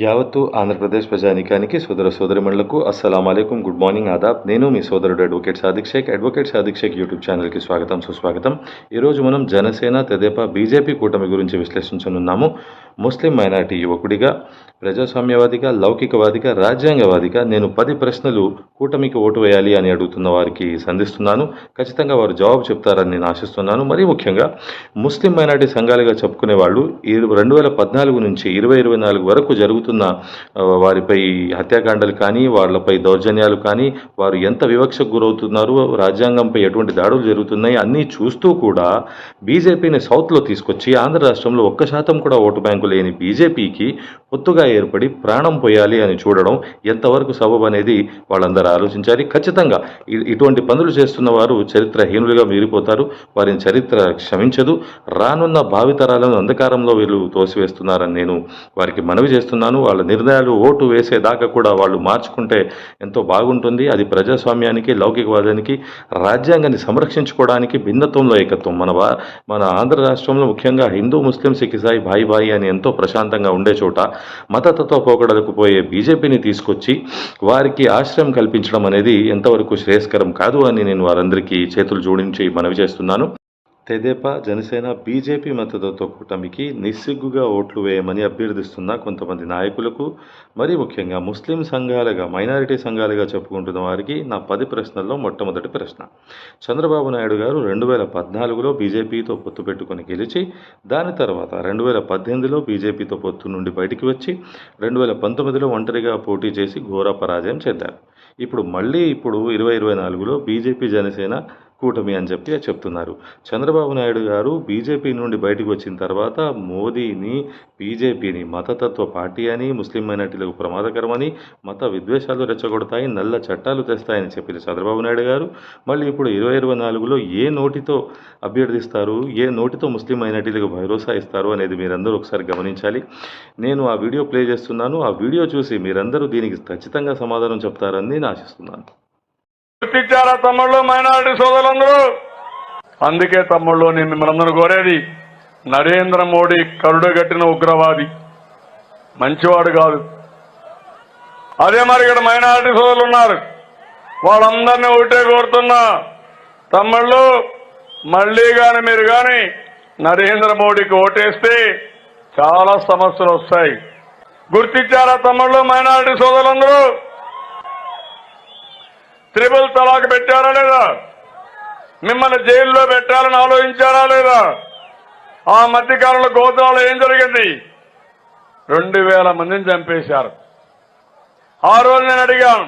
యావత్తు ఆంధ్రప్రదేశ్ ప్రజానికానికి సోదర సోదరిమణులకు అస్సలం అయికం గుడ్ మార్నింగ్ ఆదాబ్. నేను మీ సోదరుడు advocate Sadiq Sheikh. Advocate Sadiq Sheikh YouTube ఛానల్కి స్వాగతం సుస్వాగతం. ఈరోజు మనం జనసేన తెదేపా బీజేపీ కూటమి గురించి విశ్లేషించనున్నాము. ముస్లిం మైనార్టీ యువకుడిగా ప్రజాస్వామ్యవాదిగా లౌకికవాదిగా రాజ్యాంగవాదిగా నేను పది ప్రశ్నలు కూటమికి ఓటు వేయాలి అని అడుగుతున్న వారికి సంధిస్తున్నాను. ఖచ్చితంగా వారు జవాబు చెప్తారని నేను ఆశిస్తున్నాను. మరీ ముఖ్యంగా ముస్లిం మైనార్టీ సంఘాలుగా చెప్పుకునే వాళ్ళు ఈ రెండు వేల పద్నాలుగు నుంచి ఇరవై ఇరవై నాలుగు వరకు జరుగుతున్న జరుగుతున్న వారిపై హత్యాకాండలు కానీ వాళ్ళపై దౌర్జన్యాలు కానీ వారు ఎంత వివక్షకు గురవుతున్నారు రాజ్యాంగంపై ఎటువంటి దాడులు జరుగుతున్నాయి అన్నీ చూస్తూ కూడా బీజేపీని సౌత్లో తీసుకొచ్చి ఆంధ్ర రాష్ట్రంలో ఒక్క శాతం కూడా ఓటు బ్యాంకు లేని బీజేపీకి పొత్తుగా ఏర్పడి ప్రాణం పోయాలి అని చూడడం ఎంతవరకు సబబు అనేది వాళ్ళందరూ ఆలోచించాలి. ఖచ్చితంగా ఇటువంటి పనులు చేస్తున్న వారు చరిత్రహీనులుగా మిగిలిపోతారు. వారిని చరిత్ర క్షమించదు. రానున్న భావితరాలను అంధకారంలో వీళ్ళు తోసివేస్తున్నారని నేను వారికి మనవి చేస్తున్నాను. వాళ్ళ నిర్ణయాలు ఓటు వేసేదాకా కూడా వాళ్ళు మార్చుకుంటే ఎంతో బాగుంటుంది. అది ప్రజాస్వామ్యానికి లౌకికవాదానికి రాజ్యాంగాన్ని సంరక్షించుకోవడానికి భిన్నత్వంలో ఏకత్వం. మన మన ఆంధ్ర రాష్ట్రంలో ముఖ్యంగా హిందూ ముస్లిం సిక్ ఇసాయి భాయి భాయి అని ఎంతో ప్రశాంతంగా ఉండే చోట మతతత్వ పోకడలకు పోయే బీజేపీని తీసుకొచ్చి వారికి ఆశ్రయం కల్పించడం అనేది ఎంతవరకు శ్రేయస్కరం కాదు అని నేను వారందరికీ చేతులు జోడించి మనవి చేస్తున్నాను. తెదేపా జనసేన బీజేపీ మద్దతుతో కూటమికి నిస్సిగ్గుగా ఓట్లు వేయమని అభ్యర్థిస్తున్న కొంతమంది నాయకులకు మరీ ముఖ్యంగా ముస్లిం సంఘాలుగా మైనారిటీ సంఘాలుగా చెప్పుకుంటున్న వారికి నా పది ప్రశ్నల్లో మొట్టమొదటి ప్రశ్న. చంద్రబాబు నాయుడు గారు రెండు వేల పద్నాలుగులో బీజేపీతో పొత్తు పెట్టుకొని గెలిచి దాని తర్వాత రెండు వేల పద్దెనిమిదిలో బీజేపీతో పొత్తు నుండి బయటికి వచ్చి రెండు వేల పంతొమ్మిదిలో ఒంటరిగా పోటీ చేసి ఘోర పరాజయం చెందారు. ఇప్పుడు మళ్ళీ ఇప్పుడు ఇరవై ఇరవై నాలుగులో బీజేపీ జనసేన కూటమి అని చెప్పి చెప్తున్నారు. చంద్రబాబు నాయుడు గారు బీజేపీ నుండి బయటకు వచ్చిన తర్వాత మోదీని బీజేపీని మతతత్వ పార్టీ అని ముస్లిం మైనార్టీలకు ప్రమాదకరమని మత విద్వేషాలు రెచ్చగొడతాయి నల్ల చట్టాలు తెస్తాయని చెప్పిన చంద్రబాబు నాయుడు గారు మళ్ళీ ఇప్పుడు ఇరవై ఇరవై నాలుగులో ఏ నోటితో అభ్యర్థిస్తారు ఏ నోటితో ముస్లిం మైనార్టీలకు భరోసా ఇస్తారు అనేది మీరందరూ ఒకసారి గమనించాలి. నేను ఆ వీడియో ప్లే చేస్తున్నాను. ఆ వీడియో చూసి మీరందరూ దీనికి ఖచ్చితంగా సమాధానం చెప్తారని నేను ఆశిస్తున్నాను. గుర్తించారా తమ్ముళ్ళు మైనారిటీ సోదరులందరూ? అందుకే తమ్ముళ్ళు నేను మిమ్మల్ని అందరూ కోరేది నరేంద్ర మోడీ కరుడుగట్టిన ఉగ్రవాది. మంచివాడు కాదు. అదే మరి ఇక్కడ మైనారిటీ సోదరులు ఉన్నారు. వాళ్ళందరినీ ఒకటే కోరుతున్నా. తమ్ముళ్ళు మళ్ళీ గాని మీరు గాని నరేంద్ర మోడీకి ఓటేస్తే చాలా సమస్యలు వస్తాయి. గుర్తించారా తమ్ముళ్ళు మైనారిటీ సోదరులందరూ? త్రిబుల్ తలాక్ పెట్టారా లేదా? మిమ్మల్ని జైల్లో పెట్టాలని ఆలోచించారా లేదా? ఆ మధ్యకాలంలో గోదావరిలో ఏం జరిగింది? రెండు వేల మందిని చంపేశారు. ఆ రోజు నేను అడిగాను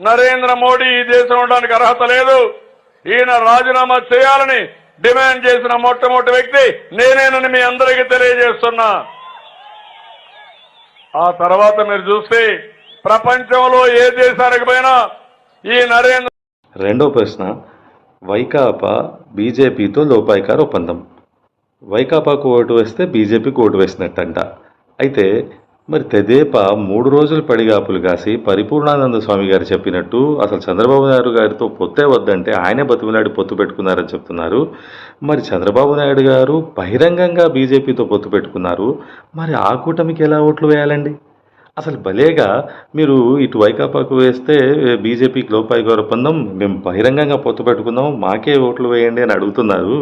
నరేంద్ర మోడీ ఈ దేశం ఉండడానికి అర్హత లేదు. ఈయన రాజీనామా చేయాలని డిమాండ్ చేసిన మొట్టమొదటి వ్యక్తి నేనేనని మీ అందరికీ తెలియజేస్తున్నా. ఆ తర్వాత మీరు చూస్తే ప్రపంచంలో ఏ దేశానికి పోయినా ఈ నరేంద్ర రెండో ప్రశ్న వైకాపా బీజేపీతో లోపాయికార ఒప్పందం. వైకాపాకు ఓటు వేస్తే బీజేపీకి ఓటు వేసినట్టంట. అయితే మరి తెదేపా మూడు రోజులు పడిగాపులు కాసి పరిపూర్ణానంద స్వామి గారు చెప్పినట్టు అసలు చంద్రబాబు నాయుడు గారితో పొత్తే వద్దంటే ఆయనే బతిమిలాడి పొత్తు పెట్టుకున్నారని చెప్తున్నారు. మరి చంద్రబాబు నాయుడు గారు బహిరంగంగా బీజేపీతో పొత్తు పెట్టుకున్నారు. మరి ఆ కూటమికి ఎలా ఓట్లు వేయాలండి? అసలు భలేగా మీరు ఇటు వైకాపాకు వేస్తే బీజేపీకి లోపాయి ఒప్పందం మేము బహిరంగంగా పొత్తు పెట్టుకుందాం మాకే ఓట్లు వేయండి అని అడుగుతున్నారు.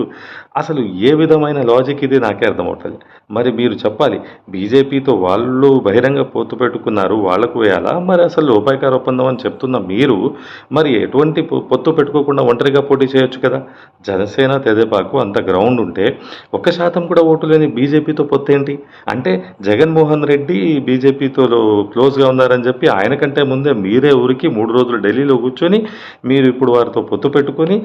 అసలు ఏ విధమైన లాజిక్ ఇది నాకే అర్థమవుతుంది మరి మీరు చెప్పాలి బీజేపీతో వాళ్ళు బహిరంగ పొత్తు పెట్టుకున్నారు వాళ్ళకు వేయాలా? మరి అసలు లోపాయికార ఒప్పందం అని చెప్తున్న మీరు మరి ఎటువంటి పొ- పొత్తు పెట్టుకోకుండా ఒంటరిగా పోటీ చేయొచ్చు కదా? జనసేన తెదేపాకు అంత గ్రౌండ్ ఉంటే ఒక్క శాతం కూడా ఓటు లేని బీజేపీతో పొత్తు ఏంటి అంటే జగన్మోహన్ రెడ్డి బీజేపీతో క్లోజ్గా ఉన్నారని చెప్పి ఆయన కంటే ముందే మీరే ఊరికి మూడు రోజులు ఢిల్లీలో కూర్చొని మీరు ఇప్పుడు వారితో పొత్తు పెట్టుకొని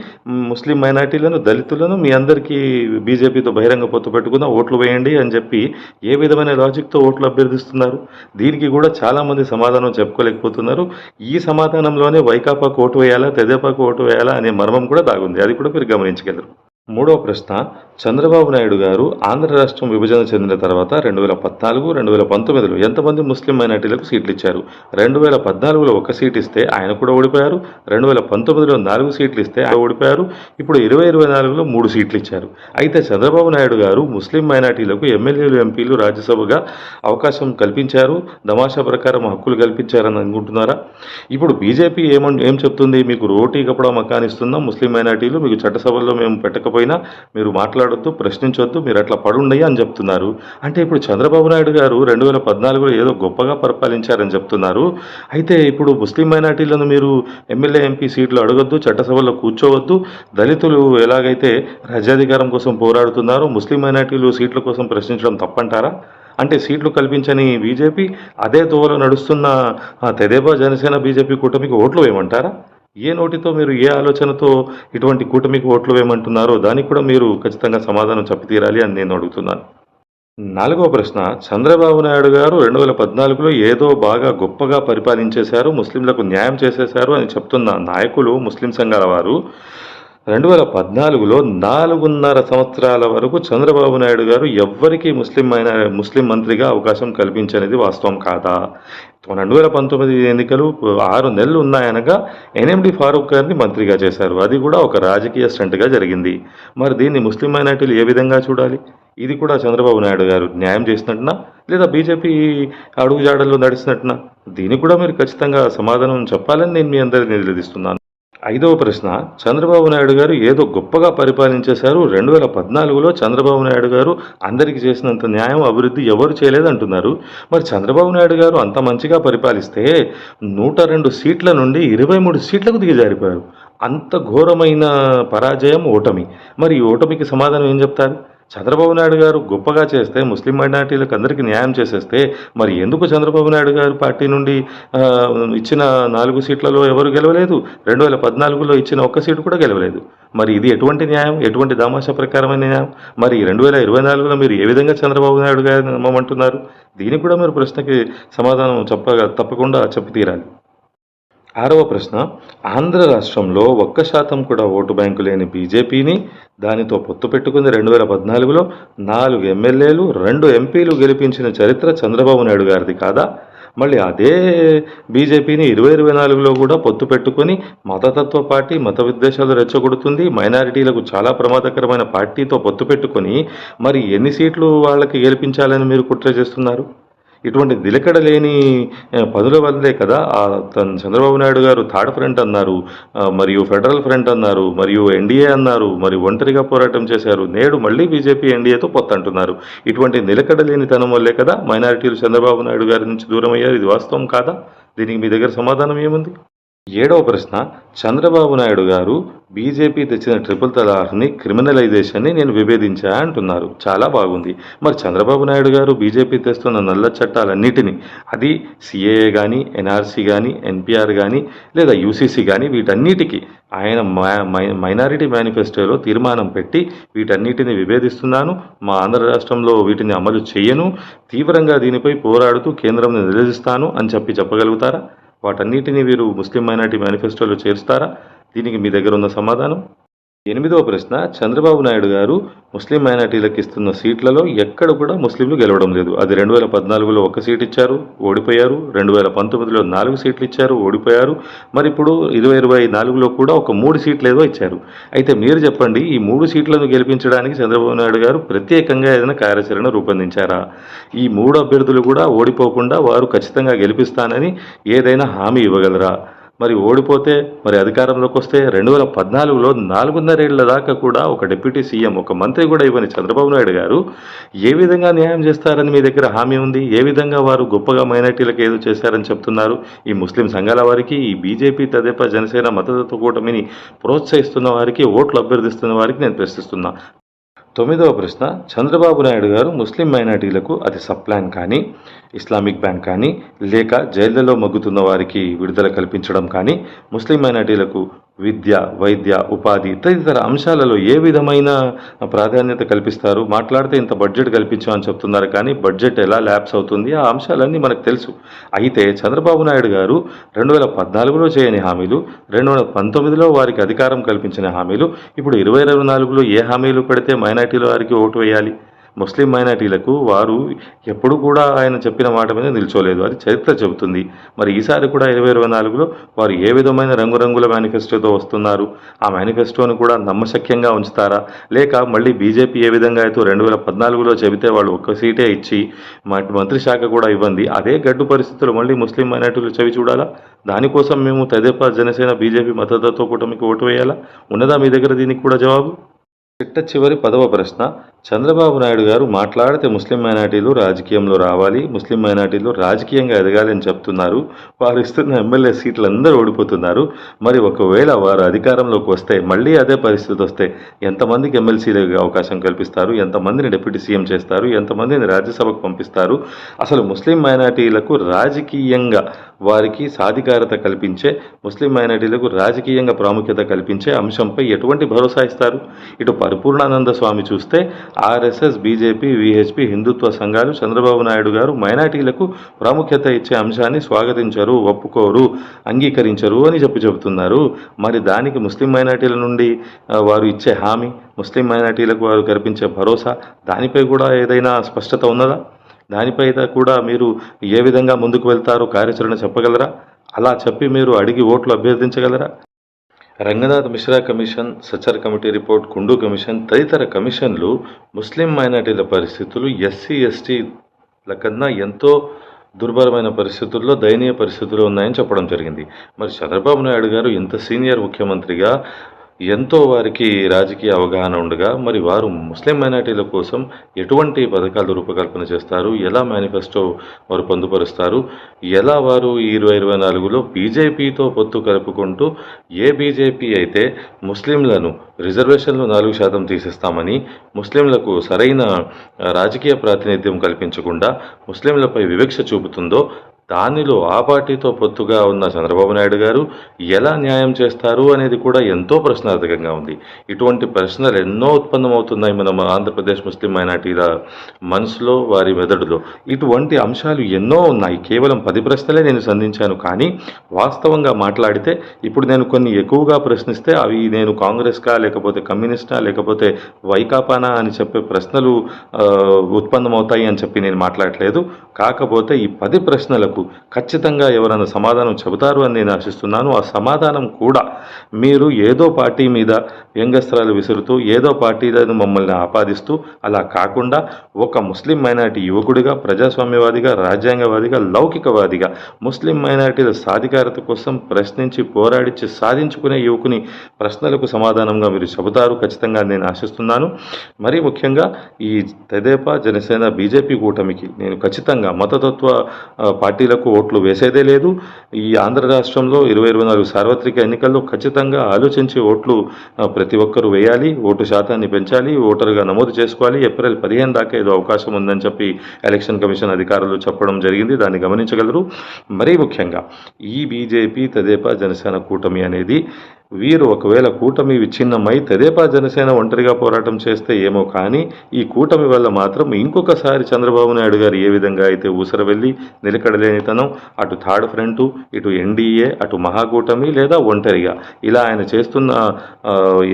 ముస్లిం మైనార్టీలను దళితులను మీ అందరికీ బీజేపీతో బహిరంగ పొత్తు పెట్టుకుందాం ఓట్లు వేయండి అని చెప్పి ఏ విధమైన లాజిక్తో ఓట్లు అభ్యర్థిస్తున్నారు? దీనికి కూడా చాలామంది సమాధానం చెప్పుకోలేకపోతున్నారు. ఈ సమాధానంలోనే వైకాపాకు ఓటు వేయాలా తెదేపాకు ఓటు వేయాలా అనే మర్మం కూడా దాగుంది. అది కూడా మీరు గమనించగలరు. మూడవ ప్రశ్న చంద్రబాబు నాయుడు గారు ఆంధ్ర రాష్ట్రం విభజన చెందిన తర్వాత రెండు వేల పద్నాలుగు రెండు వేల పంతొమ్మిదిలో ఎంతమంది ముస్లిం మైనార్టీలకు సీట్లు ఇచ్చారు రెండు వేల పద్నాలుగులో ఒక సీట్ ఇస్తే ఆయన కూడా ఓడిపోయారు. రెండు వేల పంతొమ్మిదిలో నాలుగు సీట్లు ఇస్తే ఆయన ఓడిపోయారు. ఇప్పుడు ఇరవై ఇరవై నాలుగులో మూడు సీట్లు ఇచ్చారు అయితే చంద్రబాబు నాయుడు గారు ముస్లిం మైనార్టీలకు ఎమ్మెల్యేలు ఎంపీలు రాజ్యసభగా అవకాశం కల్పించారు. దమాషా ప్రకారం హక్కులు కల్పించారని అనుకుంటున్నారా? ఇప్పుడు బీజేపీ ఏమన్ ఏం చెప్తుంది? మీకు రోటీ కప్పడం మకానిస్తుందా ముస్లిం మైనార్టీలు? మీకు చట్టసభల్లో మేము లేకపోయినా మీరు మాట్లాడొద్దు ప్రశ్నించొద్దు మీరు అట్లా పడుండయి అని చెప్తున్నారు. అంటే ఇప్పుడు చంద్రబాబు నాయుడు గారు రెండు వేల పద్నాలుగులో ఏదో గొప్పగా పరిపాలించారని చెప్తున్నారు. అయితే ఇప్పుడు ముస్లిం మైనార్టీలను మీరు ఎమ్మెల్యే ఎంపీ సీట్లు అడగొద్దు చట్టసభలో కూర్చోవద్దు. దళితులు ఎలాగైతే రాజ్యాధికారం కోసం పోరాడుతున్నారు ముస్లిం మైనార్టీలు సీట్ల కోసం ప్రశ్నించడం తప్పంటారా? అంటే సీట్లు కల్పించని బీజేపీ అదే తోవలో నడుస్తున్న తెదేబా జనసేన బీజేపీ కూటమికి ఓట్లు వేయమంటారా? ఏ నోటితో మీరు ఏ ఆలోచనతో ఇటువంటి కూటమికి ఓట్లు వేయమంటున్నారో దానికి కూడా మీరు ఖచ్చితంగా సమాధానం చెప్పతీరాలి అని నేను అడుగుతున్నాను. నాలుగవ ప్రశ్న చంద్రబాబు నాయుడు గారు రెండు వేల పద్నాలుగులో ఏదో బాగా గొప్పగా పరిపాలించేశారు ముస్లింలకు న్యాయం చేసేశారు అని చెప్తున్న నాయకులు ముస్లిం సంఘాల వారు. రెండు వేల పద్నాలుగులో నాలుగున్నర సంవత్సరాల వరకు చంద్రబాబు నాయుడు గారు ఎవ్వరికీ ముస్లిం అయిన ముస్లిం మంత్రిగా అవకాశం కల్పించనేది వాస్తవం కాదా? రెండు వేల పంతొమ్మిది ఎన్నికలు ఆరు నెలలు ఉన్నాయనగా ఎన్ఎండి ఫారూక్ గారిని మంత్రిగా చేశారు. అది కూడా ఒక రాజకీయ స్టంట్గా జరిగింది. మరి దీన్ని ముస్లిం మైనార్టీలు ఏ విధంగా చూడాలి? ఇది కూడా చంద్రబాబు నాయుడు గారు న్యాయం చేసినట్టున? లేదా బీజేపీ అడుగుజాడల్లో నడిచినట్టున? దీనికి కూడా మీరు ఖచ్చితంగా సమాధానం చెప్పాలని నేను మీ అందరిని నిలదీస్తున్నాను. ఐదవ ప్రశ్న చంద్రబాబు నాయుడు గారు ఏదో గొప్పగా పరిపాలించేశారు. రెండు వేల పద్నాలుగులో చంద్రబాబు నాయుడు గారు అందరికీ చేసినంత న్యాయం అభివృద్ధి ఎవరు చేయలేదంటున్నారు. మరి చంద్రబాబు నాయుడు గారు అంత మంచిగా పరిపాలిస్తే నూట రెండు సీట్ల నుండి ఇరవై మూడు సీట్లకు దిగజారిపోయారు. అంత ఘోరమైన పరాజయం ఓటమి. మరి ఈ ఓటమికి సమాధానం ఏం చెప్తారు? చంద్రబాబు నాయుడు గారు గొప్పగా చేస్తే ముస్లిం మైనార్టీలకు అందరికీ న్యాయం చేసేస్తే మరి ఎందుకు చంద్రబాబు నాయుడు గారు పార్టీ నుండి ఇచ్చిన నాలుగు సీట్లలో ఎవరు గెలవలేదు? రెండు వేల పద్నాలుగులో ఇచ్చిన ఒక్క సీటు కూడా గెలవలేదు. మరి ఇది ఎటువంటి న్యాయం? ఎటువంటి దామాషా ప్రకారమైన న్యాయం? మరి రెండు వేల ఇరవై నాలుగులో మీరు ఏ విధంగా చంద్రబాబు నాయుడు గారిని నమ్మమంటున్నారు? దీనికి కూడా మీరు ప్రశ్నకి సమాధానం చెప్పగా తప్పకుండా చెప్పి తీరాలి. ఆరవ ప్రశ్న ఆంధ్ర రాష్ట్రంలో ఒక్క శాతం కూడా ఓటు బ్యాంకు లేని బీజేపీని దానితో పొత్తు పెట్టుకుంది రెండు వేల పద్నాలుగులో నాలుగు ఎమ్మెల్యేలు రెండు ఎంపీలు గెలిపించిన చరిత్ర చంద్రబాబు నాయుడు గారిది కాదా? మళ్ళీ అదే బీజేపీని ఇరవై ఇరవై నాలుగులో కూడా పొత్తు పెట్టుకొని మతతత్వ పార్టీ మత విద్వేషాలు రెచ్చగొడుతుంది మైనారిటీలకు చాలా ప్రమాదకరమైన పార్టీతో పొత్తు పెట్టుకొని మరి ఎన్ని సీట్లు వాళ్ళకి గెలిపించాలని మీరు కుట్ర చేస్తున్నారు? ఇటువంటి నిలకడ లేని పనుల వల్లే కదా తను చంద్రబాబు నాయుడు గారు థర్డ్ ఫ్రంట్ అన్నారు మరియు ఫెడరల్ ఫ్రంట్ అన్నారు మరియు ఎన్డీఏ అన్నారు మరి ఒంటరిగా పోరాటం చేశారు. నేడు మళ్ళీ బీజేపీ ఎన్డీఏతో పొత్తంటున్నారు. ఇటువంటి నిలకడ లేని తనం వల్లే కదా మైనారిటీలు చంద్రబాబు నాయుడు గారి నుంచి దూరం అయ్యారు ఇది వాస్తవం కాదా? దీనికి మీ దగ్గర సమాధానం ఏముంది? ఏడవ ప్రశ్న చంద్రబాబు నాయుడు గారు బీజేపీ తెచ్చిన ట్రిపుల్ తలాక్ని క్రిమినలైజేషన్ని నేను విభేదించా అంటున్నారు. చాలా బాగుంది. మరి చంద్రబాబు నాయుడు గారు బీజేపీ తెస్తున్న నల్ల చట్టాలన్నిటినీ అది సిఏఏ కానీ ఎన్ఆర్సీ కానీ ఎన్పిఆర్ కానీ లేదా యూసీసీ కానీ వీటన్నిటికీ ఆయన మై- మై- మైనారిటీ మేనిఫెస్టోలో తీర్మానం పెట్టి వీటన్నిటిని విభేదిస్తున్నాను. మా ఆంధ్ర రాష్ట్రంలో వీటిని అమలు చేయను. తీవ్రంగా దీనిపై పోరాడుతూ కేంద్రం నిలదీస్తాను అని చెప్పి చెప్పగలుగుతారా? వాటన్నిటిని వీరు ముస్లిం మైనార్టీ మేనిఫెస్టోలో చేరుస్తారా? దీనికి మీ దగ్గర ఉన్న సమాధానం? ఎనిమిదవ ప్రశ్న చంద్రబాబు నాయుడు గారు ముస్లిం మైనార్టీలకు ఇస్తున్న సీట్లలో ఎక్కడ కూడా ముస్లింలు గెలవడం లేదు. అది రెండు వేల పద్నాలుగులో ఒక సీట్ ఇచ్చారు ఓడిపోయారు. రెండు వేల పంతొమ్మిదిలో నాలుగు సీట్లు ఇచ్చారు ఓడిపోయారు. మరి ఇప్పుడు ఇరవై ఇరవై నాలుగులో కూడా ఒక మూడు సీట్లు ఏదో ఇచ్చారు. అయితే మీరు చెప్పండి ఈ మూడు సీట్లను గెలిపించడానికి చంద్రబాబు నాయుడు గారు ప్రత్యేకంగా ఏదైనా కార్యాచరణ రూపొందించారా? ఈ మూడు అభ్యర్థులు కూడా ఓడిపోకుండా వారు ఖచ్చితంగా గెలిపిస్తానని ఏదైనా హామీ ఇవ్వగలరా? మరి ఓడిపోతే మరి అధికారంలోకి వస్తే రెండు వేల పద్నాలుగులో నాలుగున్నరేళ్ళ దాకా కూడా ఒక డిప్యూటీ సీఎం ఒక మంత్రి కూడా ఇవ్వని చంద్రబాబు నాయుడు గారు ఏ విధంగా న్యాయం చేస్తారని మీ దగ్గర హామీ ఉంది? ఏ విధంగా వారు గొప్పగా మైనార్టీలకు ఏదో చేశారని చెప్తున్నారు? ఈ ముస్లిం సంఘాల వారికి ఈ బీజేపీ తదేపా జనసేన మద్దతు కూటమిని ప్రోత్సహిస్తున్న వారికి ఓట్లు అభ్యర్థిస్తున్న వారికి నేను ప్రశ్నిస్తున్నా. తొమ్మిదవ ప్రశ్న చంద్రబాబు నాయుడు గారు ముస్లిం మైనార్టీలకు అది సప్లాన్ కానీ ఇస్లామిక్ బ్యాంక్ కానీ లేక జైళ్ళలో మగ్గుతున్న వారికి విడుదల కల్పించడం కానీ ముస్లిం మైనార్టీలకు విద్య వైద్య ఉపాధి తదితర అంశాలలో ఏ విధమైన ప్రాధాన్యత కల్పిస్తారు? మాట్లాడితే ఇంత బడ్జెట్ కల్పించామని చెప్తున్నారు కానీ బడ్జెట్ ఎలా ల్యాప్స్ అవుతుంది? ఆ అంశాలన్నీ మనకు తెలుసు. అయితే చంద్రబాబు నాయుడు గారు రెండు వేల పద్నాలుగులో చేయని హామీలు రెండు వేల పంతొమ్మిదిలో వారికి అధికారం కల్పించిన హామీలు ఇప్పుడు ఇరవై ఇరవై నాలుగులో ఏ హామీలు పెడితే మైనార్టీల వారికి ఓటు వేయాలి? ముస్లిం మైనార్టీలకు వారు ఎప్పుడు కూడా ఆయన చెప్పిన మాట మీద నిల్చోలేదు. అది చరిత్ర చెబుతుంది. మరి ఈసారి కూడా ఇరవై ఇరవై నాలుగులో వారు ఏ విధమైన రంగురంగుల మేనిఫెస్టోతో వస్తున్నారు? ఆ మేనిఫెస్టోను కూడా నమ్మశక్యంగా ఉంచుతారా? లేక మళ్ళీ బీజేపీ ఏ విధంగా అయితే రెండు వేల పద్నాలుగులో చెబితే వాళ్ళు ఒక్క సీటే ఇచ్చి మంత్రి శాఖ కూడా ఇవ్వండి అదే గడ్డు పరిస్థితులు మళ్ళీ ముస్లిం మైనార్టీలు చవి చూడాలా? దానికోసం మేము తెదేపా జనసేన బీజేపీ మద్దతుతో కూటమికి ఓటు వేయాలా? ఉన్నదా మీ దగ్గర దీనికి కూడా జవాబు? చిట్ట చివరి పదవ ప్రశ్న. చంద్రబాబు నాయుడు గారు మాట్లాడితే ముస్లిం మైనార్టీలు రాజకీయంలో రావాలి ముస్లిం మైనార్టీలు రాజకీయంగా ఎదగాలి అని చెప్తున్నారు. వారు ఇస్తున్న ఎమ్మెల్యే సీట్లు అందరూ ఓడిపోతున్నారు. మరి ఒకవేళ వారు అధికారంలోకి వస్తే మళ్ళీ అదే పరిస్థితి వస్తే ఎంతమందికి ఎమ్మెల్సీలకు అవకాశం కల్పిస్తారు? ఎంతమందిని డిప్యూటీ సీఎం చేస్తారు? ఎంతమందిని రాజ్యసభకు పంపిస్తారు? అసలు ముస్లిం మైనార్టీలకు రాజకీయంగా వారికి సాధికారత కల్పించే ముస్లిం మైనార్టీలకు రాజకీయంగా ప్రాముఖ్యత కల్పించే అంశంపై ఎటువంటి భరోసా ఇస్తారు? ఇటు పరిపూర్ణానంద స్వామి చూస్తే ఆర్ఎస్ఎస్ బీజేపీ విహెచ్పి హిందుత్వ సంఘాలు చంద్రబాబు నాయుడు గారు మైనార్టీలకు ప్రాముఖ్యత ఇచ్చే అంశాన్ని స్వాగతించరు ఒప్పుకోరు అంగీకరించరు అని చెప్పి చెబుతున్నారు. మరి దానికి ముస్లిం మైనార్టీల నుండి వారు ఇచ్చే హామీ ముస్లిం మైనార్టీలకు వారు కల్పించే భరోసా దానిపై కూడా ఏదైనా స్పష్టత ఉన్నదా? దానిపై కూడా మీరు ఏ విధంగా ముందుకు వెళ్తారో కార్యాచరణ చెప్పగలరా? అలా చెప్పి మీరు అడిగి ఓట్లు అభ్యర్థించగలరా? Ranganath Mishra commission Sachar committee report Kundu commission తదితర కమిషన్లు ముస్లిం మైనార్టీల పరిస్థితులు ఎస్సీ ఎస్టీల కన్నా ఎంతో దుర్భరమైన పరిస్థితుల్లో దయనీయ పరిస్థితుల్లో ఉన్నాయని చెప్పడం జరిగింది. మరి చంద్రబాబు నాయుడు గారు ఇంత సీనియర్ ముఖ్యమంత్రిగా ఎంతో వారికి రాజకీయ అవగాహన ఉండగా మరి వారు ముస్లిం మైనార్టీల కోసం ఎటువంటి పథకాలు రూపకల్పన చేస్తారు? ఎలా మేనిఫెస్టో వారు పొందుపరుస్తారు? ఎలా వారు ఇరవై ఇరవై నాలుగులో బీజేపీతో పొత్తు కలుపుకుంటూ ఏ బీజేపీ అయితే ముస్లింలను రిజర్వేషన్లు నాలుగు శాతం తీసేస్తామని ముస్లింలకు సరైన రాజకీయ ప్రాతినిధ్యం కల్పించకుండా ముస్లింలపై వివక్ష చూపుతుందో దానిలో ఆ పార్టీతో పొత్తుగా ఉన్న చంద్రబాబు నాయుడు గారు ఎలా న్యాయం చేస్తారు అనేది కూడా ఎంతో ప్రశ్నార్థకంగా ఉంది. ఇటువంటి ప్రశ్నలు ఎన్నో ఉత్పన్నమవుతున్నాయి మన ఆంధ్రప్రదేశ్ ముస్లిం మైనార్టీల మనసులో వారి మెదడులో. ఇటువంటి అంశాలు ఎన్నో ఉన్నాయి. కేవలం పది ప్రశ్నలే నేను సంధించాను. కానీ వాస్తవంగా మాట్లాడితే ఇప్పుడు నేను కొన్ని ఎక్కువగా ప్రశ్నిస్తే అవి నేను కాంగ్రెస్కా లేకపోతే కమ్యూనిస్టా లేకపోతే వైకాపానా అని చెప్పే ప్రశ్నలు ఉత్పన్నమవుతాయి అని చెప్పి నేను మాట్లాడట్లేదు. కాకపోతే ఈ పది ప్రశ్నలకు ఖచ్చితంగా ఎవరైనా సమాధానం చెబుతారు అని నేను ఆశిస్తున్నాను. ఆ సమాధానం కూడా మీరు ఏదో పార్టీ మీద వ్యంగ్యస్త్రాలు విసురుతూ ఏదో పార్టీ మమ్మల్ని ఆపాదిస్తూ అలా కాకుండా ఒక ముస్లిం మైనార్టీ యువకుడిగా ప్రజాస్వామ్యవాదిగా రాజ్యాంగవాదిగా లౌకికవాదిగా ముస్లిం మైనార్టీల సాధికారత కోసం ప్రశ్నించి పోరాడించి సాధించుకునే యువకుని ప్రశ్నలకు సమాధానంగా మీరు చెబుతారు ఖచ్చితంగా నేను ఆశిస్తున్నాను. మరీ ముఖ్యంగా ఈ తెదేపా జనసేన బీజేపీ కూటమికి నేను ఖచ్చితంగా మతతత్వ పార్టీల బీజేపీలకు ఓట్లు వేసేదే లేదు. ఈ ఆంధ్ర రాష్ట్రంలో ఇరవై ఇరవై నాలుగు సార్వత్రిక ఎన్నికల్లో ఖచ్చితంగా ఆలోచించి ఓట్లు ప్రతి ఒక్కరూ వేయాలి ఓటు శాతాన్ని పెంచాలి ఓటరుగా నమోదు చేసుకోవాలి. ఏప్రిల్ పదిహేను దాకా ఏదో అవకాశం ఉందని చెప్పి ఎలక్షన్ కమిషన్ అధికారులు చెప్పడం జరిగింది. దాన్ని గమనించగలరు. మరీ ముఖ్యంగా ఈ బీజేపీ తెదేపా జనసేన కూటమి అనేది వీరు ఒకవేళ కూటమి విచ్ఛిన్నమై తెదేపా జనసేన ఒంటరిగా పోరాటం చేస్తే ఏమో కానీ ఈ కూటమి వల్ల మాత్రం ఇంకొకసారి చంద్రబాబు నాయుడు గారు ఏ విధంగా అయితే ఊసర వెళ్ళి నిలకడలేనితనం అటు థర్డ్ ఫ్రంట్ ఇటు ఎన్డీఏ అటు మహాకూటమి లేదా ఒంటరిగా. ఇలా ఆయన చేస్తున్న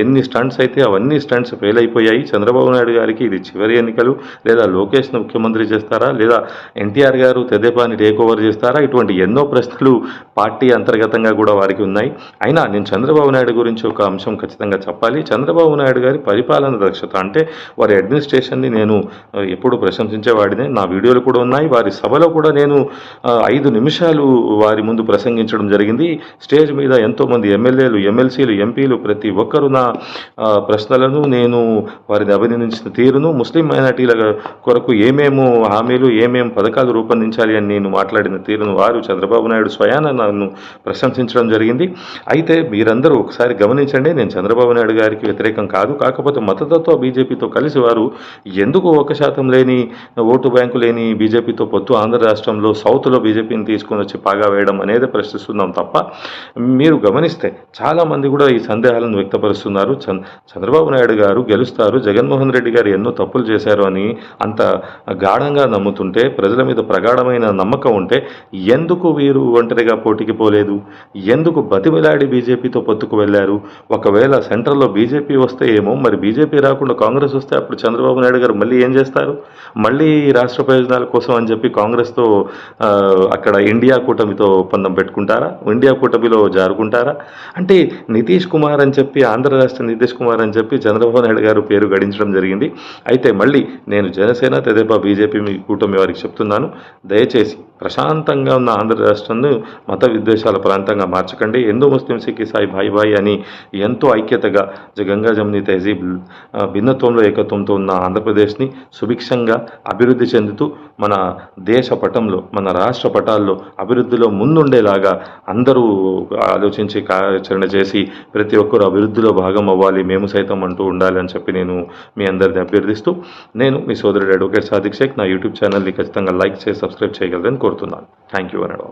ఎన్ని స్టంట్స్ అయితే అవన్నీ స్టంట్స్ ఫెయిల్ అయిపోయాయి చంద్రబాబు నాయుడు గారికి ఇది చివరి ఎన్నికలు లేదా లోకేష్ను ముఖ్యమంత్రి చేస్తారా లేదా ఎన్టీఆర్ గారు తెదేపాని టేక్ ఓవర్ చేస్తారా? ఇటువంటి ఎన్నో ప్రశ్నలు పార్టీ అంతర్గతంగా కూడా వారికి ఉన్నాయి. అయినా నేను చంద్రబాబు నాయుడు గురించి ఒక అంశం ఖచ్చితంగా చెప్పాలి. చంద్రబాబు నాయుడు గారి పరిపాలన దక్షత అంటే వారి అడ్మినిస్ట్రేషన్ని నేను ఎప్పుడు ప్రశంసించేవాడినే. నా వీడియోలు కూడా ఉన్నాయి. వారి సభలో కూడా నేను ఐదు నిమిషాలు వారి ముందు ప్రసంగించడం జరిగింది. స్టేజ్ మీద ఎంతోమంది ఎమ్మెల్యేలు ఎమ్మెల్సీలు ఎంపీలు ప్రతి ఒక్కరు నా ప్రశ్నలను నేను వారిని అభినందించిన తీరును ముస్లిం మైనార్టీల కొరకు ఏమేము హామీలు ఏమేం పథకాలు రూపొందించాలి అని నేను మాట్లాడిన తీరును వారు చంద్రబాబు నాయుడు స్వయాన నన్ను ప్రశంసించడం జరిగింది. అయితే మీరందరూ ఒకసారి గమనించండి నేను చంద్రబాబు నాయుడు గారికి వ్యతిరేకం కాదు కాకపోతే మద్దతుతో బీజేపీతో కలిసి వారు ఎందుకు ఒక శాతం లేని ఓటు బ్యాంకు లేని బీజేపీతో పొత్తు ఆంధ్ర రాష్ట్రంలో సౌత్లో బీజేపీని తీసుకొని వచ్చి పాగా వేయడం అనేది ప్రశ్నిస్తున్నాం తప్ప మీరు గమనిస్తే చాలామంది కూడా ఈ సందేహాలను వ్యక్తపరుస్తున్నారు. చంద్ చంద్రబాబు నాయుడు గారు గెలుస్తారు జగన్మోహన్ రెడ్డి గారు ఎన్నో తప్పులు చేశారు అని అంత గాఢంగా నమ్ముతుంటే ప్రజల మీద ప్రగాఢమైన నమ్మకం ఉంటే ఎందుకు వీరు ఒంటరిగా పోటీకి పోలేదు? ఎందుకు బతిమిలాడి బీజేపీతో పొత్తు ముందుకు వెళ్ళారు. ఒకవేళ సెంట్రల్లో బీజేపీ వస్తే ఏమో మరి బీజేపీ రాకుండా కాంగ్రెస్ వస్తే అప్పుడు చంద్రబాబు నాయుడు గారు మళ్ళీ ఏం చేస్తారు? మళ్ళీ రాష్ట్ర ప్రయోజనాల కోసం అని చెప్పి కాంగ్రెస్తో అక్కడ ఇండియా కూటమితో ఒప్పందం పెట్టుకుంటారా? ఇండియా కూటమిలో జారుకుంటారా? అంటే నితీష్ కుమార్ అని చెప్పి ఆంధ్ర రాష్ట్ర నితీష్ కుమార్ అని చెప్పి చంద్రబాబు నాయుడు గారు పేరు గడించడం జరిగింది. అయితే మళ్ళీ నేను జనసేన తెదేపా బీజేపీ మీ కూటమి వారికి చెప్తున్నాను. దయచేసి ప్రశాంతంగా ఉన్న ఆంధ్ర రాష్ట్రంను మత విద్వేషాల ప్రాంతంగా మార్చకండి. హిందూ ముస్లిం సిక్ ఇసాయి భాయి భాయి అని ఎంతో ఐక్యతగా జ- గంగా జముని తహజీబ్ భిన్నత్వంలో ఏకత్వంతో ఉన్న ఆంధ్రప్రదేశ్ని సుభిక్షంగా అభివృద్ధి చెందుతూ మన దేశ పటంలో మన రాష్ట్ర పటాల్లో అభివృద్ధిలో ముందుండేలాగా అందరూ ఆలోచించి కార్యాచరణ చేసి ప్రతి ఒక్కరు అభివృద్ధిలో భాగం అవ్వాలి మేము సైతం అంటూ ఉండాలి అని చెప్పి నేను మీ అందరిని అభ్యర్థిస్తూ నేను మీ సోదరుడు అడ్వకేట్ సాదిక్ షేక్. నా యూట్యూబ్ ఛానల్ని ఖచ్చితంగా లైక్ చేసి సబ్స్క్రైబ్ చేయగలరని కోరుతున్నాను. థ్యాంక్ యూ అనడం